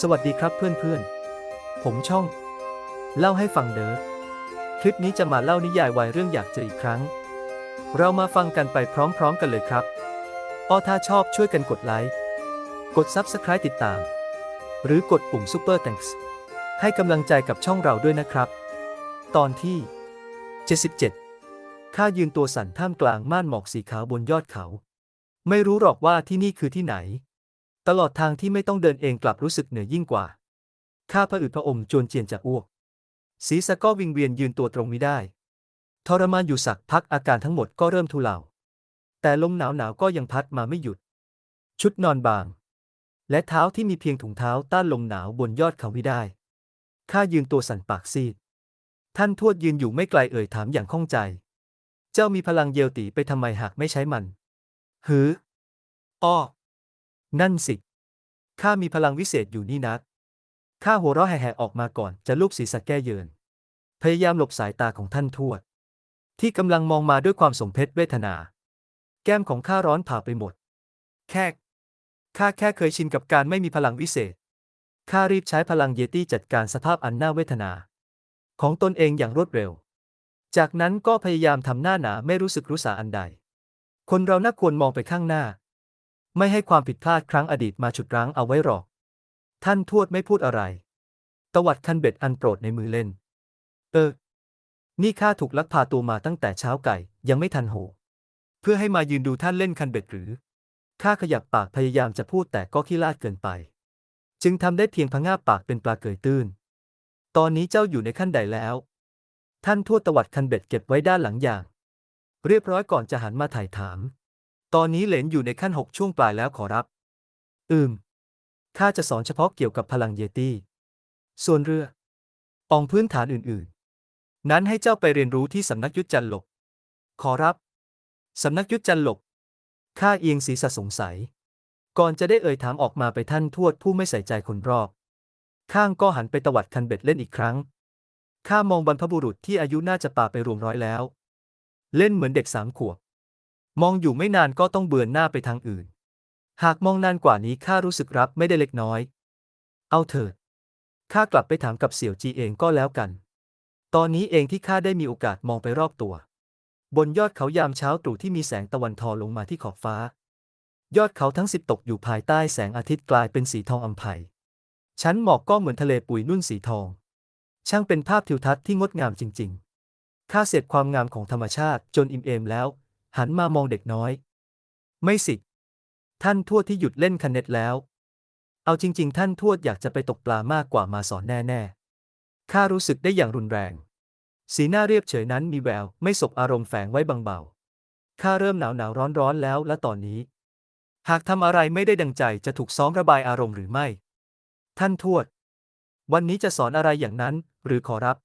สวัสดีครับเพื่อนๆ ผมช่อง เล่าให้ฟังเด้อคลิปนี้จะมาเล่านิยายวายเรื่องอยากเจออีกครั้ง เรามาฟังกันไปพร้อมๆกันเลยครับออถ้าชอบช่วยกันกดไลค์กด Subscribe ติดตาม หรือกดปุ่ม Super Thanks ให้กำลังใจกับช่องเราด้วยนะครับ ตอนที่ 77 ข้ายืนตัวสั่นท่ามกลางม่านหมอกสีขาวบนยอดเขา ไม่รู้หรอกว่าที่นี่คือที่ไหน ตลอดทางที่ไม่ต้องเดินเองกลับรู้สึกเหนื่อยยิ่งกว่า ข้าผะอืดผะอมจวนเจียนจะอ้วก ศีรษะก็วิงเวียนยืนตัวตรงไม่ได้ ทรมานอยู่สักพักอาการทั้งหมดก็เริ่มทุเลา แต่ลมหนาวหนาวก็ยังพัดมาไม่หยุด ชุดนอนบาง และเท้าที่มีเพียงถุงเท้าต้านลมหนาวบนยอดเขาไม่ได้ ข้ายืนตัวสั่นปากซีด ท่านทวดยืนอยู่ไม่ไกลเอ่ยถามอย่างข้องใจ เจ้ามีพลังเยียวตีไปทำไมหากไม่ใช้มัน หืออ้อ นั่นสิ ข้ามีพลังวิเศษอยู่นี่นัก ข้าหัวเราะแห่ๆออกมาก่อนจะลูบศีรษะแก้เยิน พยายามหลบสายตาของท่านทวด ที่กำลังมองมาด้วยความสมเพชเวทนา แก้มของข้าร้อนผ่าไปหมด แค่ข้าแค่เคยชินกับการไม่มีพลังวิเศษ ข้ารีบใช้พลังเยตี้จัดการสภาพอันน่าเวทนา ของตนเองอย่างรวดเร็ว จากนั้นก็พยายามทำหน้าหนาไม่รู้สึกรู้สาอันใด คนเราน่าควรมองไปข้างหน้า ไม่ให้ความผิดพลาดครั้งอดีตมาฉุดรั้งเอาไว้หรอก ท่านทวดไม่พูดอะไร ตวัดคันเบ็ดอันโปรดในมือเล่น เออ นี่ข้าถูกลักพาตัวมาตั้งแต่เช้าไก่ ยังไม่ทันโห เพื่อให้มายืนดูท่านเล่นคันเบ็ดหรือ ข้าขยับปากพยายามจะพูดแต่ก็ขี้ลาดเกินไป จึงทำได้เพียงพะง่าปากเป็นปลาเกยตื้น ตอนนี้เจ้าอยู่ในขั้นใดแล้ว ท่านทวดตวัดคันเบ็ดเก็บไว้ด้านหลังอย่าง เรียบร้อยก่อนจะหันมาถ่ายถาม ตอนนี้เหลนอยู่ในขั้นหกช่วงปลายแล้วขอรับ อืม ข้าจะสอนเฉพาะเกี่ยวกับพลังเยตี้ ส่วนเรือ อองพื้นฐานอื่นๆ นั้นให้เจ้าไปเรียนรู้ที่สำนักยุทธจันหลกขอรับ สำนักยุทธจันหลกข้าเอียงศีรษะสงสัย ก่อนจะได้เอ่ยถามออกมาไปท่านทวดผู้ไม่ใส่ใจคนรอบ ข้างก็หันไปตวัดคันเบ็ดเล่นอีกครั้ง ข้ามองบรรพบุรุษที่อายุน่าจะป่าไปรวมร้อยแล้ว เล่นเหมือนเด็กสามขวบ มองอยู่ไม่นานก็ต้องเบือนหน้าไปทางอื่น หากมองนานกว่านี้ข้ารู้สึกรับไม่ได้เล็กน้อย เอาเถิดข้ากลับไปถามกับเสี่ยวจีเองก็แล้วกัน ตอนนี้เองที่ข้าได้มีโอกาสมองไปรอบตัว บนยอดเขายามเช้าตรู่ที่มีแสงตะวันทอลงมาที่ขอบฟ้า ยอดเขาทั้งสิบตกอยู่ภายใต้แสงอาทิตย์กลายเป็นสีทองอำไพชั้นหมอกก็เหมือนทะเลปุยนุ่นสีทอง ช่างเป็นภาพทิวทัศน์ที่งดงามจริง ๆ ข้าเสร็จความงามของธรรมชาติจนอิ่มเอมแล้ว หันมามองเด็กน้อย ไม่สิ ท่านทวดที่หยุดเล่นคันเน็ตแล้ว เอาจริง ๆ ท่านทวดอยากจะไปตกปลามากกว่ามาสอนแน่ๆข้ารู้สึกได้อย่างรุนแรง สีหน้าเรียบเฉยนั้นมีแวว ไม่สบอารมณ์แฝงไว้บางเบาข้าเริ่มหนาวหนาวร้อนร้อนแล้วและตอนนี้ หากทำอะไรไม่ได้ดังใจจะถูกซ้อมระบายอารมณ์หรือไม่ ท่านทวด วันนี้จะสอนอะไรอย่างนั้น หรือขอรับ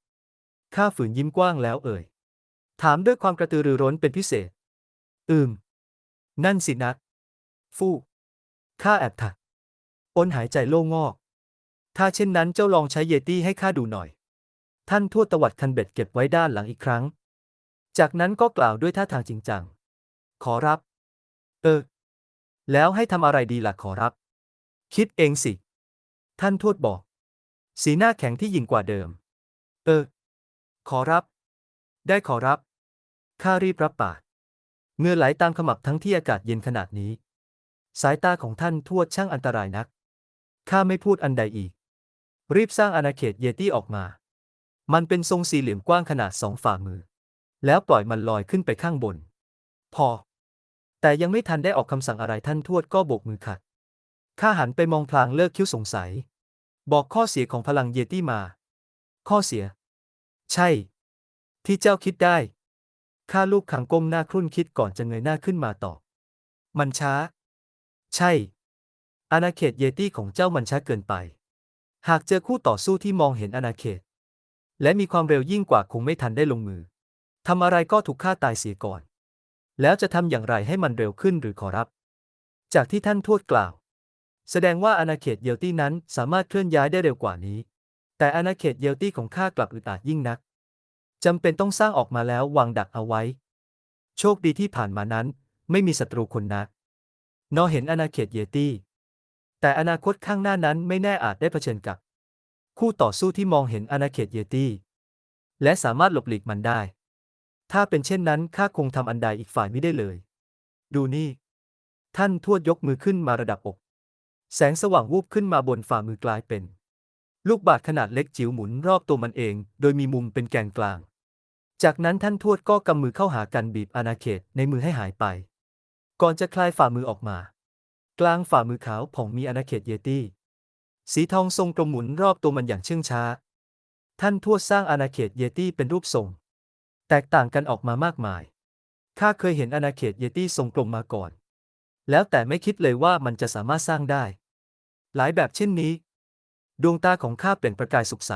ข้าฝืนยิ้มกว้างแล้วเอ่ยถามด้วยความกระตือรือร้นเป็นพิเศษ อืม นั่นสินะ ฟู่ข้าแอบถักอ้นหายใจโล่งงอก ถ้าเช่นนั้นเจ้าลองใช้เยตี้ให้ข้าดูหน่อย ท่านทวดตวัดคันเบ็ดเก็บไว้ด้านหลังอีกครั้ง จากนั้นก็กล่าวด้วยท่าทางจริงจัง ขอรับ เออ แล้วให้ทำอะไรดีล่ะขอรับ คิดเองสิ ท่านทวดบอก สีหน้าแข็งที่ยิ่งกว่าเดิม เออ ขอรับ ได้ขอรับ ข้ารีบรับปาก เงื่อไหลตามขมับทั้งที่อากาศเย็นขนาดนี้ สายตาของท่านทวดช่างอันตรายนัก ข้าไม่พูดอันใดอีก รีบสร้างอาณาเขตเยตี้ออกมา มันเป็นทรงสี่เหลี่ยมกว้างขนาดสองฝ่ามือ แล้วปล่อยมันลอยขึ้นไปข้างบน พอ แต่ยังไม่ทันได้ออกคำสั่งอะไรท่านทวดก็โบกมือขัด ข้าหันไปมองพลางเลิกคิ้วสงสัย บอกข้อเสียของพลังเยตี้มา ข้อเสีย ใช่ ที่เจ้าคิดได้ ข้าลูกขังก้มหน้าครุ่นคิดก่อนจะเงยหน้าขึ้นมาตอบ มันช้า ใช่ อาณาเขตเยตี้ของเจ้ามันช้าเกินไป หากเจอคู่ต่อสู้ที่มองเห็นอาณาเขต และมีความเร็วยิ่งกว่าคงไม่ทันได้ลงมือทำอะไรก็ถูกฆ่าตายเสียก่อน แล้วจะทำอย่างไรให้มันเร็วขึ้นหรือขอรับ จากที่ท่านทวดกล่าว แสดงว่าอาณาเขตเยลตี้นั้นสามารถเคลื่อนย้ายได้เร็วกว่านี้ แต่อาณาเขตเยลตี้ของข้ากลับอึดอัดยิ่งนัก จำเป็นต้องสร้างออกมาแล้ววางดักเอาไว้ โชคดีที่ผ่านมานั้น ไม่มีศัตรูคนนัก นอเห็นอาณาเขตเยตี้ แต่อนาคตข้างหน้านั้นไม่แน่อาจได้เผชิญกับ คู่ต่อสู้ที่มองเห็นอาณาเขตเยตี้ และสามารถหลบหลีกมันได้ ถ้าเป็นเช่นนั้นข้าคงทำอันใดอีกฝ่ายไม่ได้เลย ดูนี่ ท่านทวดยกมือขึ้นมาระดับอก แสงสว่างวูบขึ้นมาบนฝ่ามือกลายเป็น ลูกบาศก์ขนาดเล็กจิ๋วหมุนรอบตัวมันเอง โดยมีมุมเป็นแกนกลาง จากนั้นท่านทวดก็กำมือเข้าหากันบีบอาณาเขตในมือให้หายไป ก่อนจะคลายฝ่ามือออกมา กลางฝ่ามือขาวผ่องมีอาณาเขตเยตี้ สีทองทรงกลมหมุนรอบตัวมันอย่างเชื่องช้า ท่านทวดสร้างอาณาเขตเยตี้เป็นรูปทรง แตกต่างกันออกมามากมายข้าเคยเห็นอาณาเขตเยตี้ทรงกลมมาก่อน แล้วแต่ไม่คิดเลยว่ามันจะสามารถสร้างได้ หลายแบบเช่นนี้ ดวงตาของข้าเปล่งประกายสุขใส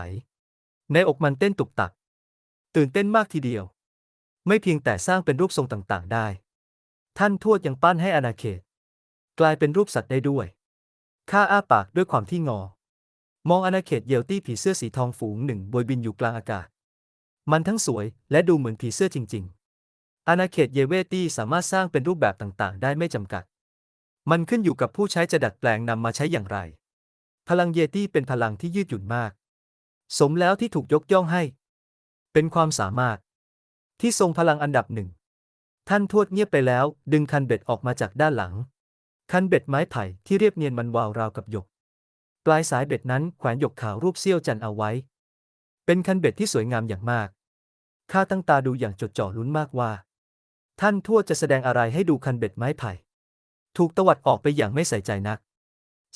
ในอกมันเต้นตุกตัก ตื่นเต้นมากทีเดียว ไม่เพียงแต่สร้างเป็นรูปทรงต่างๆ ได้ ท่านทวดยังปั้นให้อาณาเขต กลายเป็นรูปสัตว์ได้ด้วย ข้าอ้าปากด้วยความที่งอ มองอาณาเขตเยลตี้ผีเสื้อสีทองฝูงหนึ่งบยบินอยู่กลางอากาศ มันทั้งสวยและดูเหมือนผีเสื้อจริง ๆอาณาเขตเยเวตี้สามารถสร้างเป็นรูปแบบต่างๆ ได้ไม่จำกัด มันขึ้นอยู่กับผู้ใช้จะดัดแปลงนำมาใช้อย่างไร พลังเยตี้เป็นพลังที่ยืดหยุ่นมาก สมแล้วที่ถูกยกย่องให้ เป็นความสามารถ ที่ทรงพลังอันดับหนึ่ง ท่านทวดเงียบไปแล้ว ดึงคันเบ็ดออกมาจากด้านหลัง คันเบ็ดไม้ไผ่ที่เรียบเนียนมันวาวราวกับหยก ปลายสายเบ็ดนั้นแขวนหยกขาวรูปเสี้ยวจันเอาไว้ เป็นคันเบ็ดที่สวยงามอย่างมาก ข้าตั้งตาดูอย่างจดจ่อลุ้นมากว่า ท่านทวดจะแสดงอะไรให้ดูคันเบ็ดไม้ไผ่ ถูกตวัดออกไปอย่างไม่ใส่ใจนัก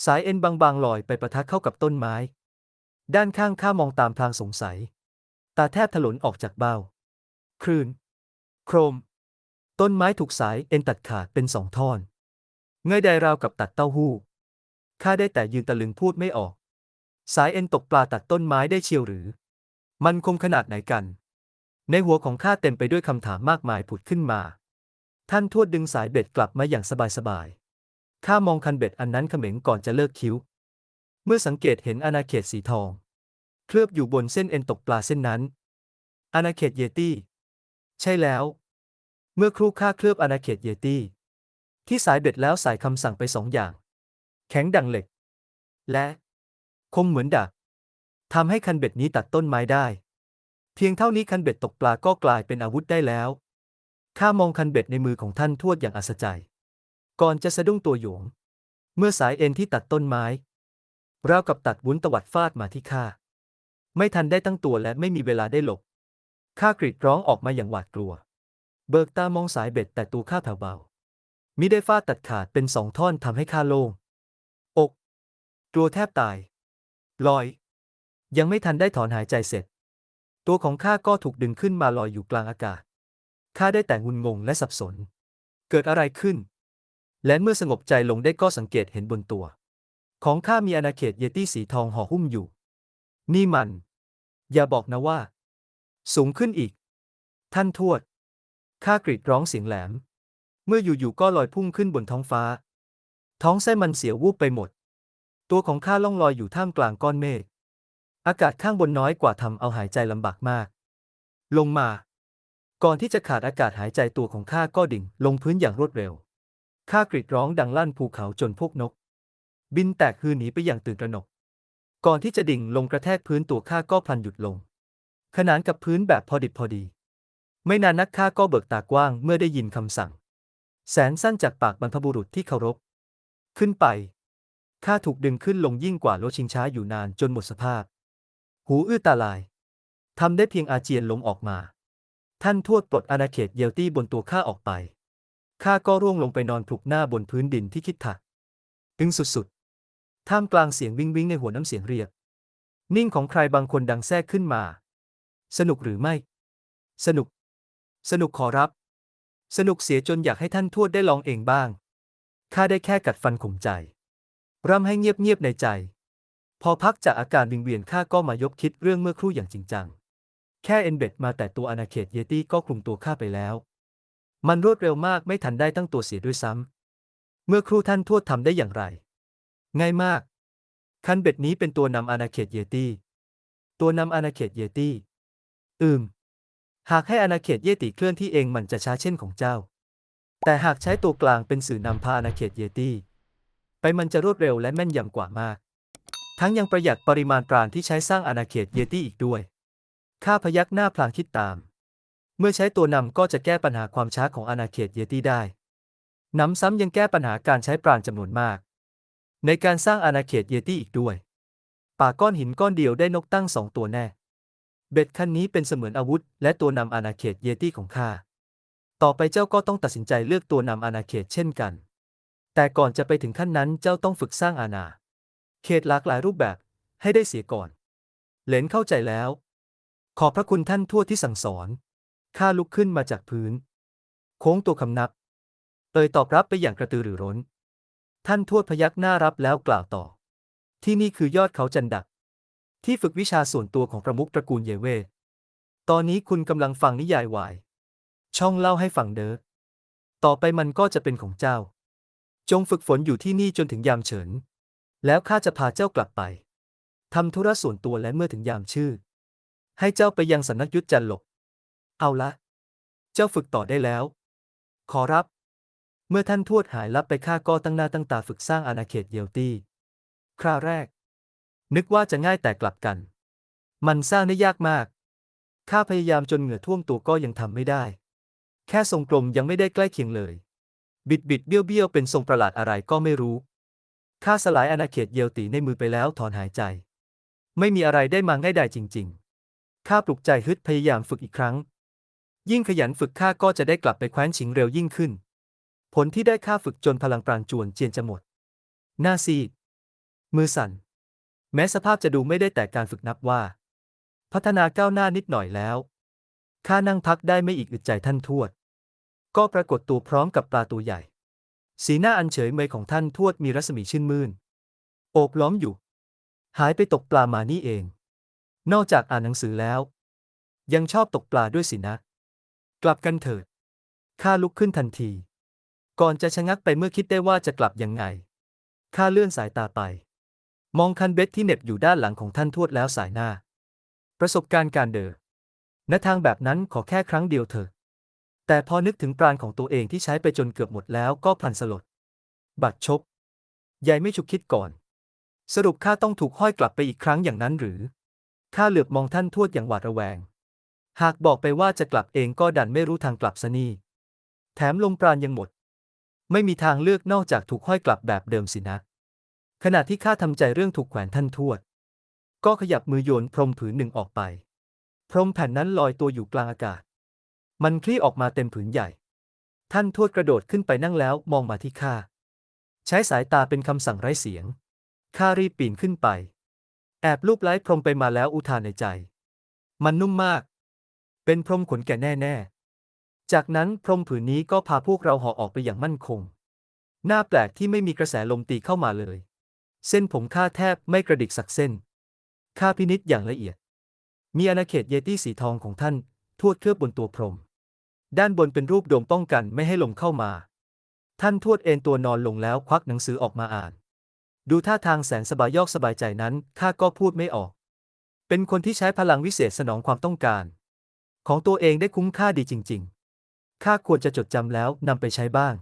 สายเอ็นบางๆลอยไปประทักเข้ากับต้นไม้ ด้านข้างข้ามองตามพลางสงสัย ตาแทบถลนออกจากเบ้า คลื่น โครม ต้นไม้ถูกสายเอ็นตัดขาดเป็นสองท่อนเงยใดราวกับตัดเต้าหู้ ข้าได้แต่ยืนตะลึงพูดไม่ออก สายเอ็นตกปลาตัดต้นไม้ได้เชียวหรือ มันคมขนาดไหนกัน ในหัวของข้าเต็มไปด้วยคำถามมากมายผุดขึ้นมา ท่านทวดดึงสายเบ็ดกลับมาอย่างสบายๆ ข้ามองคันเบ็ดอันนั้นเขม็งก่อนจะเลิกคิ้ว เมื่อสังเกตเห็นอาณาเขตสีทอง เคลือบอยู่บนเส้นเอ็นตกปลาเส้นนั้น อาณาเขตเยตี้ ใช่แล้ว เมื่อครู่ข้าเคลือบอาณาเขตเยตี้ ที่สายเบ็ดแล้วใส่คำสั่งไปสองอย่าง แข็งดังเหล็ก และคมเหมือนดาบทำให้คันเบ็ดนี้ตัดต้นไม้ได้ เพียงเท่านี้คันเบ็ดตกปลาก็กลายเป็นอาวุธได้แล้วข้ามองคันเบ็ดในมือของท่านทวดอย่างอัศจรรย์ก่อนจะสะดุ้งตัวหยวง เมื่อสายเอ็นที่ตัดต้นไม้ราวกับตัดวุ้นตวัดฟาดมาที่ข้า ไม่ทันได้ตั้งตัวและไม่มีเวลาได้หลบ ข้ากรีดร้องออกมาอย่างหวาดกลัว เบิกตามองสายเบ็ดแต่ตัวข้าแผ่วเบา มิได้ฟาดตัดขาดเป็นสองท่อนทำให้ข้าโล่ง อก กลัวแทบตาย ลอย ยังไม่ทันได้ถอนหายใจเสร็จ ตัวของข้าก็ถูกดึงขึ้นมาลอยอยู่กลางอากาศ ข้าได้แต่งุนงงและสับสน เกิดอะไรขึ้น และเมื่อสงบใจลงได้ก็สังเกตเห็นบนตัว ของข้ามีอาณาเขตเยตี้สีทองห่อหุ้มอยู่ นี่มัน อย่าบอกนะว่า สูงขึ้นอีก ท่านทวด ข้ากรีดร้องเสียงแหลม เมื่ออยู่ๆก็ลอยพุ่งขึ้นบนท้องฟ้า ท้องไส้มันเสียวูบไปหมด ตัวของข้าล่องลอยอยู่ท่ามกลางก้อนเมฆ อากาศข้างบนน้อยกว่าทำเอาหายใจลำบากมาก ลงมา ก่อนที่จะขาดอากาศหายใจตัวของข้าก็ดิ่ง ลงพื้นอย่างรวดเร็ว ข้ากรีดร้องดังลั่นภูเขาจนพวกนก บินแตกฮือหนีไปอย่างตื่นตระหนก ก่อนที่จะดิ่งลงกระแทกพื้นตัวข้าก็พลันหยุดลง ขนานกับพื้นแบบพอดิบพอดี ไม่นานนักข้าก็เบิกตากว้างเมื่อได้ยินคำสั่ง แสนสั้นจากปากบรรพบุรุษที่เคารพ ขึ้นไปข้าถูกดึงขึ้นลงยิ่งกว่ารถชิงช้าอยู่นานจนหมดสภาพ หูอื้อตาลายทำได้เพียงอาเจียนลมออกมา ท่านทวดปลดอาณาเขตเยลตี้บนตัวข้าออกไปข้าก็ร่วงลงไปนอนพลุกหน้าบนพื้นดินที่คิดถักตึงสุดๆ ท่ามกลางเสียงวิงวิงในหัวน้ำเสียงเรียก นิ่งของใครบางคนดังแทรกขึ้นมา สนุกหรือไม่ สนุก สนุกขอรับ สนุกเสียจนอยากให้ท่านทวดได้ลองเองบ้าง ข้าได้แค่กัดฟันข่มใจ ร่ำให้เงียบๆในใจ พอพักจากอาการวิงเวียนข้าก็มายบคิดเรื่องเมื่อครู่อย่างจริงจัง แค่เอ็นเบดมาแต่ตัวอาณาเขตเยตี้ก็คลุมตัวข้าไปแล้ว มันรวดเร็วมากไม่ทันได้ตั้งตัวเสียด้วยซ้ำเมื่อครู่ท่านทวดทำได้อย่างไร ง่ายมาก คันเบ็ดนี้เป็นตัวนำอาณาเขตเยตี้ ตัวนำอาณาเขตเยตี้ อืม หากให้อาณาเขตเยติเคลื่อนที่เองมันจะช้าเช่นของเจ้า แต่หากใช้ตัวกลางเป็นสื่อนำพาอาณาเขตเยตี้ ไปมันจะรวดเร็วและแม่นยำกว่ามาก ทั้งยังประหยัดปริมาณปราณที่ใช้สร้างอาณาเขตเยตี้อีกด้วย ข้าพยักหน้าพลางคิดตาม เมื่อใช้ตัวนำก็จะแก้ปัญหาความช้าของอาณาเขตเยตี้ได้หนำซ้ำยังแก้ปัญหาการใช้ปราณจำนวนมาก ในการสร้างอาณาเขตเยตี้อีกด้วย ป่าก้อนหินก้อนเดียวได้นกตั้งสองตัวแน่ เบ็ดคันนี้เป็นเสมือนอาวุธ และตัวนำอาณาเขตเยตี้ของข้า ต่อไปเจ้าก็ต้องตัดสินใจเลือกตัวนำอาณาเขตเช่นกัน แต่ก่อนจะไปถึงขั้นนั้นเจ้าต้องฝึกสร้างอาณา เขตหลากหลายรูปแบบให้ได้เสียก่อน เหลนเข้าใจแล้ว ขอบพระคุณท่านทั่วที่สั่งสอน ข้าลุกขึ้นมาจากพื้น โค้งตัวคำนับ เอ่ยตอบรับไปอย่างกระตือรือร้น ท่านทวดพยักหน้ารับแล้วกล่าวต่อ ที่นี่คือยอดเขาจันดัก ที่ฝึกวิชาส่วนตัวของประมุขตระกูลเยเวตอนนี้คุณกำลังฟังนิยายวาย ช่องเล่าให้ฟังเด้อ ต่อไปมันก็จะเป็นของเจ้า จงฝึกฝนอยู่ที่นี่จนถึงยามเฉิน แล้วข้าจะพาเจ้ากลับไปทำธุระส่วนตัวและเมื่อถึงยามชื่อ ให้เจ้าไปยังสำนักยุทธจันหลก เอาละ เจ้าฝึกต่อได้แล้ว ขอรับ เมื่อท่านทวดหายลับไปข้าก็ตั้งหน้าตั้งตาฝึกสร้างอาณาเขตเยลตี้ คราวแรก นึกว่าจะง่ายแต่กลับกัน มันสร้างได้ยากมาก ข้าพยายามจนเหงื่อท่วมตัวก็ยังทำไม่ได้ แค่ทรงกลมยังไม่ได้ใกล้เคียงเลย บิดบิดเบี้ยวเบี้ยวเป็นทรงประหลาดอะไรก็ไม่รู้ ข้าสลายอาณาเขตเยลตีในมือไปแล้วถอนหายใจ ไม่มีอะไรได้มาง่ายดายจริง ๆ ข้าปลุกใจฮึดพยายามฝึกอีกครั้ง ยิ่งขยันฝึกข้าก็จะได้กลับไปแคว้นฉิงเร็วยิ่งขึ้น ผลที่ได้ข้าฝึกจนพลังปราณจวนเจียนจะหมด หน้าซีด มือสั่น แม้สภาพจะดูไม่ได้แต่การฝึกนับว่า พัฒนาก้าวหน้านิดหน่อยแล้ว ข้านั่งพักได้ไม่อีกอึดใจท่านทวด ก็ปรากฏตัวพร้อมกับปลาตัวใหญ่ สีหน้าอันเฉยเมยของท่านทวดมีรัศมีชื่นมื่น โอบล้อมอยู่ หายไปตกปลามานี่เอง นอกจากอ่านหนังสือแล้ว ยังชอบตกปลาด้วยสินะ กลับกันเถิด ข้าลุกขึ้นทันที ก่อนจะชะงักไปเมื่อคิดได้ว่าจะกลับยังไง ข้าเลื่อนสายตาไป มองคันเบ็ดที่เหน็บอยู่ด้านหลังของท่านทวดแล้วสายหน้า ประสบการณ์การเดินณทางแบบนั้นขอแค่ครั้งเดียวเถอะ แต่พอนึกถึงปราณของตัวเองที่ใช้ไปจนเกือบหมดแล้วก็พลันสลด บัดชก ยายไม่ฉุกคิดก่อน สรุปข้าต้องถูกห้อยกลับไปอีกครั้งอย่างนั้นหรือ ข้าเหลือบมองท่านทวดอย่างหวาดระแวง หากบอกไปว่าจะกลับเองก็ดันไม่รู้ทางกลับซะนี่ แถมลมปราณยังหมด ไม่มีทางเลือกนอกจากถูกห้อยกลับแบบเดิมสินะ ขณะที่ข้าทำใจเรื่องถูกแขวนท่านทวด ก็ขยับมือโยนพรมผืนหนึ่งออกไป พรมแผ่นนั้นลอยตัวอยู่กลางอากาศ มันคลี่ออกมาเต็มผืนใหญ่ ท่านทวดกระโดดขึ้นไปนั่งแล้วมองมาที่ข้า ใช้สายตาเป็นคำสั่งไร้เสียง ข้ารีบปีนขึ้นไป แอบลูบไล้พรมไปมาแล้วอุทานในใจ มันนุ่มมาก เป็นพรมขนแก่แน่ๆ จากนั้นพรมผืนนี้ก็พาพวกเราห่อออกไปอย่างมั่นคงน้าแปลกที่ไม่มีกระแสลมตีเข้ามาเลย เส้นผมข้าแทบไม่กระดิกสักเส้น ข้าพินิษอย่างละเอียด มีอาณาเขตเยตี้สีทองของท่านทวดเคลือบบนตัวพรม ด้านบนเป็นรูปโดมป้องกันไม่ให้ลมเข้ามา ท่านทวดเอนตัวนอนลงแล้วควักหนังสือออกมาอ่าน ดูท่าทางแสนสบายยอกสบายใจนั้นข้าก็พูดไม่ออก เป็นคนที่ใช้พลังวิเศษสนองความต้องการ ของตัวเองได้คุ้มค่าดีจริง ๆ ข้าควรจะจดจำแล้วนำไปใช้บ้าง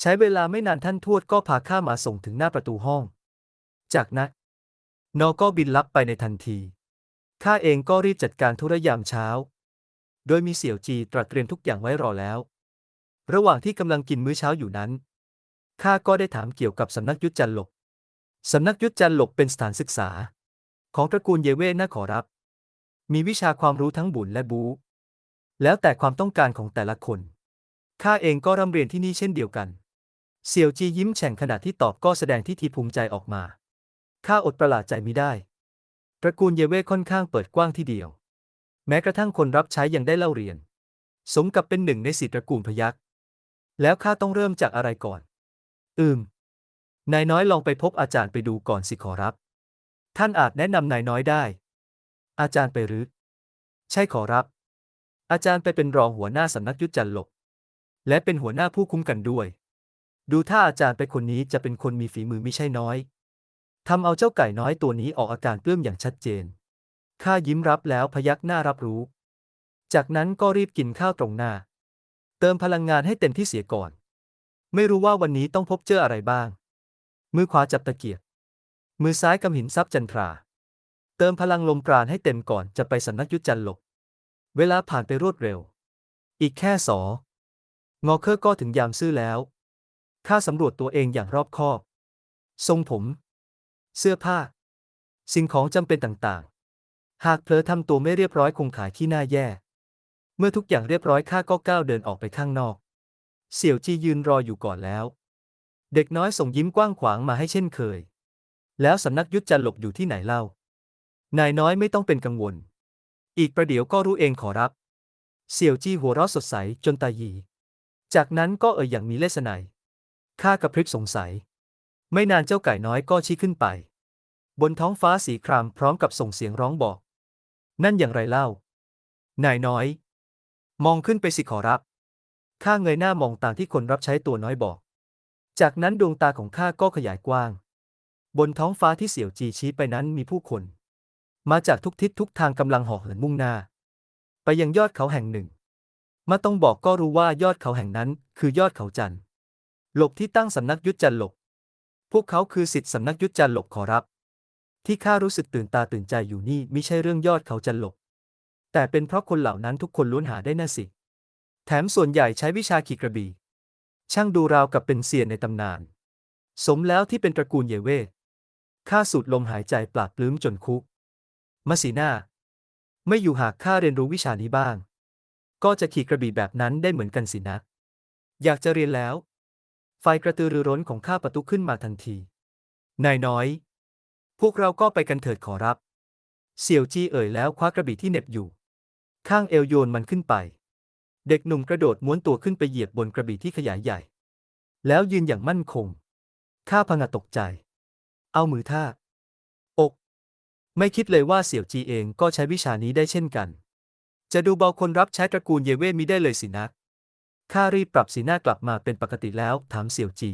ใช้เวลาไม่นานท่านทวดก็พาข้ามาส่งถึงหน้าประตูห้อง จากนั้นนอก็บินลับไปในทันที ข้าเองก็รีบจัดการธุระยามเช้า โดยมีเสี่ยวจีตรัสเตรียมทุกอย่างไว้รอแล้ว ระหว่างที่กำลังกินมื้อเช้าอยู่นั้น ข้าก็ได้ถามเกี่ยวกับสำนักยุทธจันหลก สำนักยุทธจันหลกเป็นสถานศึกษา ของตระกูลเยเว่น่าขอรับ มีวิชาความรู้ทั้งบุญและบู แล้วแต่ความต้องการของแต่ละคน ข้าเองก็ร่ำเรียนที่นี่เช่นเดียวกัน เสี่ยวจียิ้มแฉ่งขณะที่ตอบก็แสดงที่ทีภูมิใจออกมา ข้าอดประหลาดใจมิได้ ตระกูลเยเว่ค่อนข้างเปิดกว้างที่เดียว แม้กระทั่งคนรับใช้ยังได้เล่าเรียน สมกับเป็นหนึ่งในสิทธิตระกูลพยักแล้วข้าต้องเริ่มจากอะไรก่อน อืม นายน้อยลองไปพบอาจารย์ไปดูก่อนสิขอรับ ท่านอาจแนะนำนายน้อยได้ อาจารย์ไปหรือใช่ขอรับ อาจารย์ไปเป็นรองหัวหน้าสำนักยุทธจันหลกและเป็นหัวหน้าผู้คุ้มกันด้วย ดูถ้าอาจารย์ไปคนนี้จะเป็นคนมีฝีมือไม่ใช่น้อยทำเอาเจ้าไก่น้อยตัวนี้ออกอาการปลื้มอย่างชัดเจน ข้ายิ้มรับแล้วพยักหน้ารับรู้ จากนั้นก็รีบกินข้าวตรงหน้า เติมพลังงานให้เต็มที่เสียก่อน ไม่รู้ว่าวันนี้ต้องพบเจออะไรบ้าง มือขวาจับตะเกียบ มือซ้ายกำหินทรัพย์จันทรา เติมพลังลมปราณให้เต็มก่อนจะไปสำนักยุทธจันหลบ เวลาผ่านไปรวดเร็ว อีกแค่สองอเคอร์ก็ถึงยามซื่อแล้วข้าสำรวจตัวเองอย่างรอบคอบ ทรงผม เสื้อผ้า สิ่งของจำเป็นต่างๆ หากเผลอทำตัวไม่เรียบร้อยคงขายขี้หน้าแย่ เมื่อทุกอย่างเรียบร้อยข้าก็ก้าวเดินออกไปข้างนอก เสี่ยวจี้ยืนรออยู่ก่อนแล้ว เด็กน้อยส่งยิ้มกว้างขวางมาให้เช่นเคย แล้วสำนักยุทธจันหลบอยู่ที่ไหนเล่า นายน้อยไม่ต้องเป็นกังวล อีกประเดี๋ยวก็รู้เองขอรับ เสี่ยวจี้หัวเราะสดใสจนตาหยี จากนั้นก็เอ่ยอย่างมีเลสไนยข้ากระพริบสงสัย ไม่นานเจ้าไก่น้อยก็ชี้ขึ้นไป บนท้องฟ้าสีครามพร้อมกับส่งเสียงร้องบอก นั่นอย่างไรเล่า นายน้อย มองขึ้นไปสิขอรับ ข้าเงยหน้ามองตามที่คนรับใช้ตัวน้อยบอก จากนั้นดวงตาของข้าก็ขยายกว้าง บนท้องฟ้าที่เสี่ยวจีชี้ไปนั้นมีผู้คน มาจากทุกทิศทุกทางกำลังห่อเหินมุ่งหน้า ไปยังยอดเขาแห่งหนึ่ง มาต้องบอกก็รู้ว่ายอดเขาแห่งนั้น คือยอดเขาจันทร์หลบที่ตั้งสำนักยุทธจันทร์หลบ พวกเขาคือสิทธิสำนักยุทธจันทร์หลบขอรับ ที่ข้ารู้สึกตื่นตาตื่นใจอยู่นี่มิใช่เรื่องยอดเขาจันทร์หลบ แต่เป็นเพราะคนเหล่านั้นทุกคนล้วนหาได้น่าสิ แถมส่วนใหญ่ใช้วิชาขีกระบี่ ช่างดูราวกับเป็นเซียนในตำนาน สมแล้วที่เป็นตระกูลเยเวทข้าสูดลมหายใจปราดปลื้มจนคุก มาสีหน้าไม่อยู่หากข้าเรียนรู้วิชานี้บ้าง ก็จะขี่กระบี่แบบนั้นได้เหมือนกันสินะ อยากจะเรียนแล้ว ไฟกระตือรือร้นของข้าประตุขึ้นมาทันที นายน้อย พวกเราก็ไปกันเถิดขอรับ เสี่ยวจี้เอ่ยแล้วคว้ากระบี่ที่เหน็บอยู่ ข้างเอวโยนมันขึ้นไป เด็กหนุ่มกระโดดม้วนตัวขึ้นไปเหยียบบนกระบี่ที่ขยายใหญ่ แล้วยืนอย่างมั่นคง ข้าพงะตกใจ เอามือท่า ไม่คิดเลยว่าเสี่ยวจีเองก็ใช้วิชานี้ได้เช่นกัน จะดูเบาคนรับใช้ตระกูลเยเว่มิได้เลยสินะข้ารีบปรับสีหน้ากลับมาเป็นปกติแล้วถามเสี่ยวจี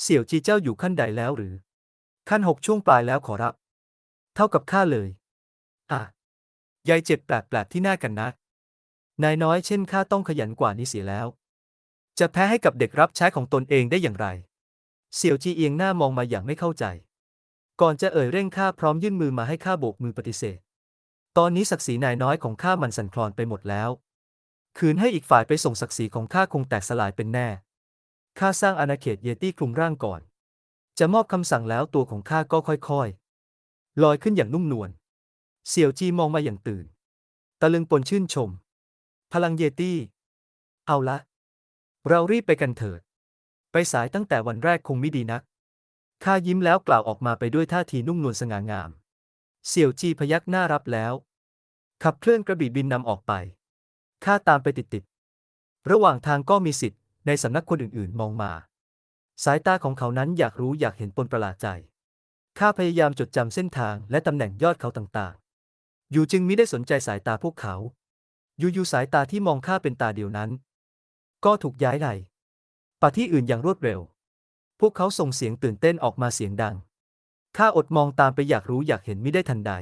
เสี่ยวจีเจ้าอยู่ขั้นใดแล้วหรือ ขั้นหกช่วงปลายแล้วขอรับ เท่ากับข้าเลย อะยายเจ็บแปลกๆที่หน้ากันนะ นายน้อยเช่นข้าต้องขยันกว่านี้เสียแล้ว จะแพ้ให้กับเด็กรับใช้ของตนเองได้อย่างไร เสี่ยวจีเอียงหน้ามองมาอย่างไม่เข้าใจ ก่อนจะเอ่ยเร่งข้าพร้อมยื่นมือมาให้ข้าโบกมือปฏิเสธ ตอนนี้ศักดิ์ศรีนายน้อยของข้ามันสั่นคลอนไปหมดแล้ว คืนให้อีกฝ่ายไปส่งศักดิ์ศรีของข้าคงแตกสลายเป็นแน่ ข้าสร้างอาณาเขตเยตี้คลุมร่างก่อน จะมอบคำสั่งแล้วตัวของข้าก็ค่อยๆ ลอยขึ้นอย่างนุ่มนวล เสี่ยวจีมองมาอย่างตื่น ตะลึงปนชื่นชม พลังเยตี้ เอาละ เรารีบไปกันเถิด ไปสายตั้งแต่วันแรกคงไม่ดีนัก ข้ายิ้มแล้วกล่าวออกมาไปด้วยท่าทีนุ่มนวลสง่างาม เสี่ยวจีพยักหน้ารับแล้ว ขับเคลื่อนกระบี่บินนำออกไป ข้าตามไปติดๆ ระหว่างทางก็มีสิทธิ์ ในสำนักคนอื่นๆมองมา สายตาของเขานั้นอยากรู้อยากเห็นปนประหลาดใจ ข้าพยายามจดจำเส้นทางและตำแหน่งยอดเขาต่างๆ อยู่จึงมิได้สนใจสายตาพวกเขา อยู่ๆสายตาที่มองข้าเป็นตาเดียวนั้น ก็ถูกย้ายไหลไปที่อื่นอย่างรวดเร็ว พวกเขาส่งเสียงตื่นเต้นออกมาเสียงดัง ข้าอดมองตามไปอยากรู้อยากเห็นไม่ได้ทันใด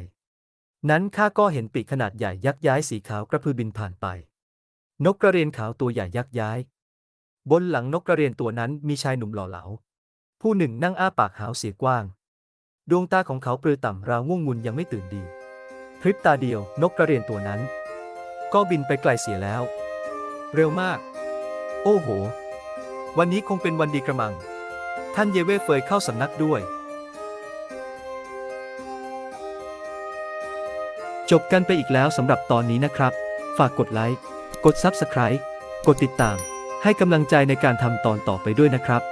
นั้นข้าก็เห็นปีกขนาดใหญ่ยักย้ายสีขาวกระพือบินผ่านไป นกกระเรียนขาวตัวใหญ่ยักย้าย บนหลังนกกระเรียนตัวนั้นมีชายหนุ่มหล่อเหลา ผู้หนึ่งนั่งอ้าปากหาวเสียกว้าง ดวงตาของเขาเปลือต่ำราวง่วงงุนยังไม่ตื่นดีพริบตาเดียวนกกระเรียนตัวนั้น ก็บินไปไกลเสียแล้ว เร็วมาก โอ้โห วันนี้คงเป็นวันดีกระมัง ท่านเยเว่เฟยเข้าสำนักด้วย จบกันไปอีกแล้วสำหรับตอนนี้นะครับ ฝากกดไลค์ กด Subscribe กดติดตาม ให้กำลังใจในการทำตอนต่อไปด้วยนะครับ